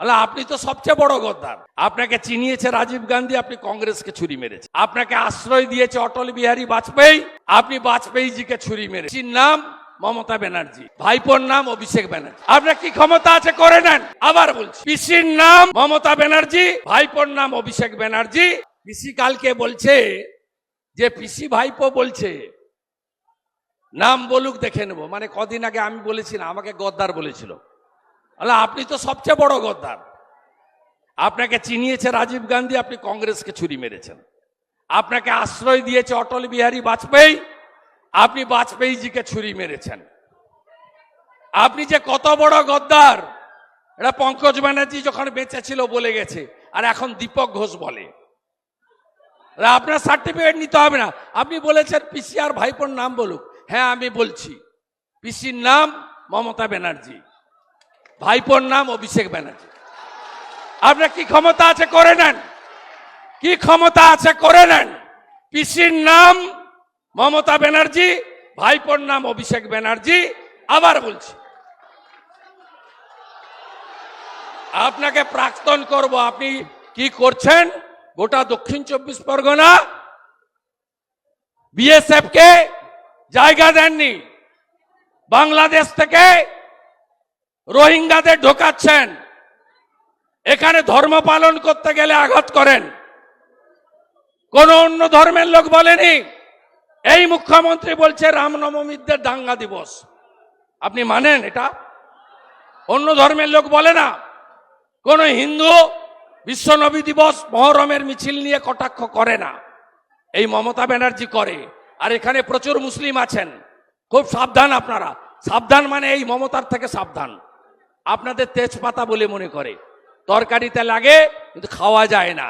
আপনি তো সবচেয়ে বড় গদ্দার। আপনাকে চিনিয়েছে রাজীব গান্ধী, আপনি কংগ্রেসকে ছুরি মেরেছে। আপনাকে আশ্রয় দিয়েছে অটল বিহারী বাজপেয়ী, আপনি বাজপেয়ীজিকে ছুরি মেরেছে। নাম মমতা ব্যানার্জি, ভাইপোর নাম অভিষেক ব্যানার্জি। আপনার কি ক্ষমতা আছে? করে নেন। আবার বলছি, পিসির নাম মমতা ব্যানার্জি, ভাইপোর নাম অভিষেক ব্যানার্জি। পিসি কালকে বলছে যে, পিসি ভাইপো বলছে, নাম বলুক দেখে নেব। মানে কদিন আগে আমি বলেছি না, আমাকে গদ্দার বলেছিল। আল্লাহ, আপনি তো সবচেয়ে বড় গদ্দার। আপনাকে চিনিয়েছে রাজীব গান্ধী, আপনি কংগ্রেসকে ছুরি মেরেছেন। আপনাকে আশ্রয় দিয়েছে অটল বিহারী বাজপেয়ী, আপনি বাজপেয়ীজিকে ছুরি মেরেছেন। আপনি যে কত বড় গদ্দার, এটা পঙ্কজ ব্যানার্জি যখন বেঁচে ছিল বলে গেছে, আর এখন দীপক ঘোষ বলে। আপনার সার্টিফিকেট নিতে হবে না। আপনি বলেছেন পিসি আর ভাইপোর নাম বলুক। হ্যাঁ আমি বলছি। পিসির নাম মমতা ব্যানার্জি। ভাইপোর নাম অভিষেক ব্যানার্জি। আপনার কি ক্ষমতা আছে করে নেন? কি ক্ষমতা আছে করে নেন? পিসির নাম মমতা ব্যানার্জি, ভাইপোর নাম অভিষেক ব্যানার্জি, আবার বলছি। আপনাকে প্রাক্তন করব, আপনি কি করছেন? গোটা দক্ষিণ চব্বিশ পরগনা বিএসএফ কে জায়গা দেননি। বাংলাদেশ থেকে রোহিঙ্গাদের ঢোকাচ্ছেন। এখানে ধর্ম পালন করতে গেলে আঘাত করেন। কোন অন্য ধর্মের লোক বলেনি। এই মুখ্যমন্ত্রী বলছে রামনবমীদের দাঙ্গা দিবস। আপনি মানেন এটা? অন্য ধর্মের লোক বলে না। কোন হিন্দু বিশ্ব নবী দিবস মহরমের মিছিল নিয়ে কটাক্ষ করে না। এই মমতা ব্যানার্জি করে। আর এখানে প্রচুর মুসলিম আছেন। খুব সাবধান আপনারা। সাবধান মানে এই মমতার থেকে সাবধান। আপনাদের তেজপাতা বলে মনে করে। তরকারিতে লাগে, কিন্তু খাওয়া যায় না।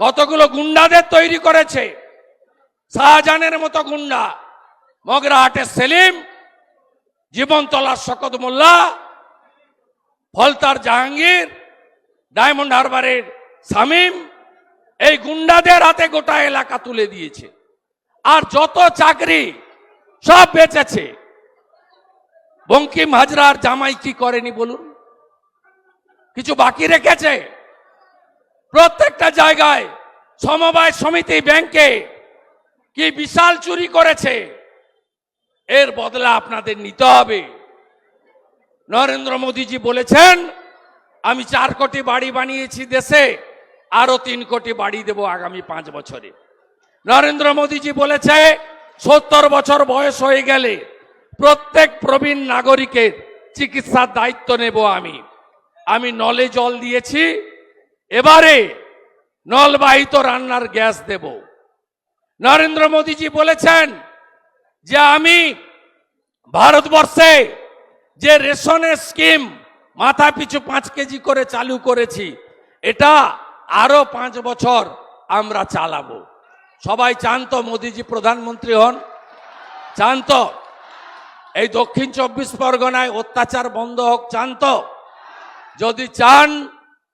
কতগুলো গুন্ডাদের তৈরি করেছে? শাহজাহানের মতো গুন্ডা। মগরাহাটের সেলিম, জীবনতলার শকত মোল্লা, ফলতার জাহাঙ্গীর, ডায়মন্ড হারবারের শামীম, এই গুন্ডাদের হাতে গোটা এলাকা তুলে দিয়েছে। আর যত চাকরি সব বেচেছে। বঙ্কিম হাজরার জামাই কি করেনি বলুন? কিছু বাকি রেখেছে? প্রত্যেকটা জায়গায় সমবায় সমিতি ব্যাংকে কি বিশাল চুরি করেছে? এর বদলা আপনাদের নিতে হবে। নরেন্দ্র মোদীজি বলেছেন, আমি চার কোটি বাড়ি বানিয়েছি দেশে আরও তিন কোটি বাড়ি দেব আগামী পাঁচ বছরে। নরেন্দ্র মোদীজি বলেছে, সত্তর বছর বয়স হয়ে গেলে প্রত্যেক প্রবীণ নাগরিকের চিকিৎসার দায়িত্ব নেব আমি। আমি নলে জল দিয়েছি, এবারে নলবাহিত রান্নার গ্যাস দেব। নরেন্দ্র মোদীজি বলেছেন যে আমি ভারতবর্ষে যে রেশনের স্কিম মাথা পিছু পাঁচ কেজি করে চালু করেছি, এটা আরও পাঁচ বছর আমরা চালাবো। সবাই চান তো মোদীজি প্রধানমন্ত্রী হন? চান তো? এই দক্ষিণ চব্বিশ পরগনায় অত্যাচার বন্ধ হোক, চান তো? যদি চান,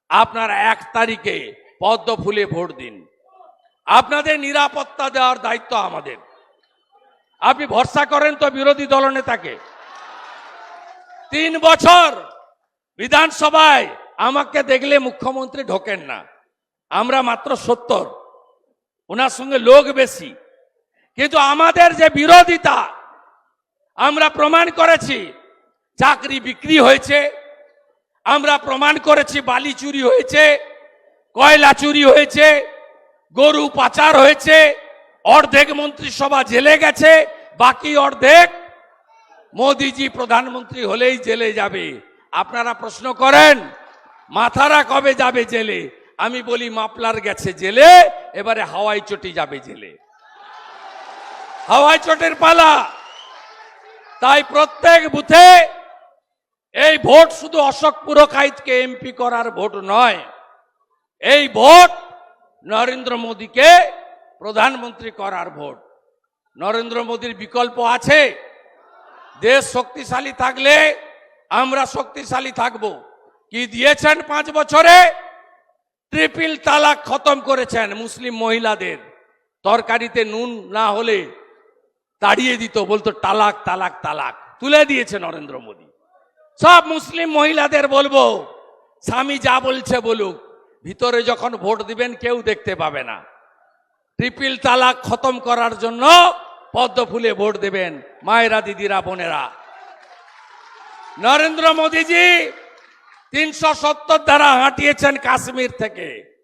আপনারা এক তারিখে পদ্ম ফুলে ভোট দিন। আপনাদের নিরাপত্তা দেওয়ার দায়িত্ব আমাদের। আপনি ভরসা করেন তো বিরোধী দলনেতাকে তিন বছর বিধানসভায় আমাকে দেখলে মুখ্যমন্ত্রী ঢোকেন না। আমরা মাত্র সত্তর। ওনার সঙ্গে লোক বেশি। কিন্তু আমাদের যে বিরোধিতা আমরা প্রমাণ করেছি, চাকরি বিক্রি হয়েছে, আমরা প্রমাণ করেছি বালি চুরি হয়েছে, কয়লা চুরি হয়েছে, গরু পাচার হয়েছে, অর্ধেক মন্ত্রিসভা জেলে গেছে, বাকি অর্ধেক মোদিজি প্রধানমন্ত্রী হলেই জেলে যাবে। আপনারা প্রশ্ন করেন, মাথারা কবে যাবে জেলে? আমি বলি মাপলার গেছে জেলে, এবারে হাওয়াই চটি যাবে জেলে। হাওয়াই চটের পালা। তাই প্রত্যেক বুথে এই ভোট শুধু অশোক পুরকাইতকে এমপি করার ভোট নয়, এই ভোট নরেন্দ্র মোদীকে প্রধানমন্ত্রী করার ভোট। নরেন্দ্র মোদীর বিকল্প আছে? দেশ শক্তিশালী থাকলে আমরা শক্তিশালী থাকব। কি দিয়েছেন পাঁচ বছরে? ট্রিপল তালাক খতম করেছেন মুসলিম মহিলাদের। তরকারিতে নুন না হলে তাড়িয়ে দিত, বলতো, তালাক তালাক তালাক। তুলে দিয়েছে নরেন্দ্র মোদী। সব মুসলিম মহিলাদের বলব, স্বামী যা বলছে বলুক, ভিতরে যখন ভোট দিবেন কেউ দেখতে পাবে না। ট্রিপল তালাক খতম করার জন্য পদ্ম ফুলে ভোট দেবেন মায়েরা, দিদিরা, বোনেরা। নরেন্দ্র মোদীজি তিনশো সত্তর দ্বারা হাঁটিয়েছেন কাশ্মীর থেকে।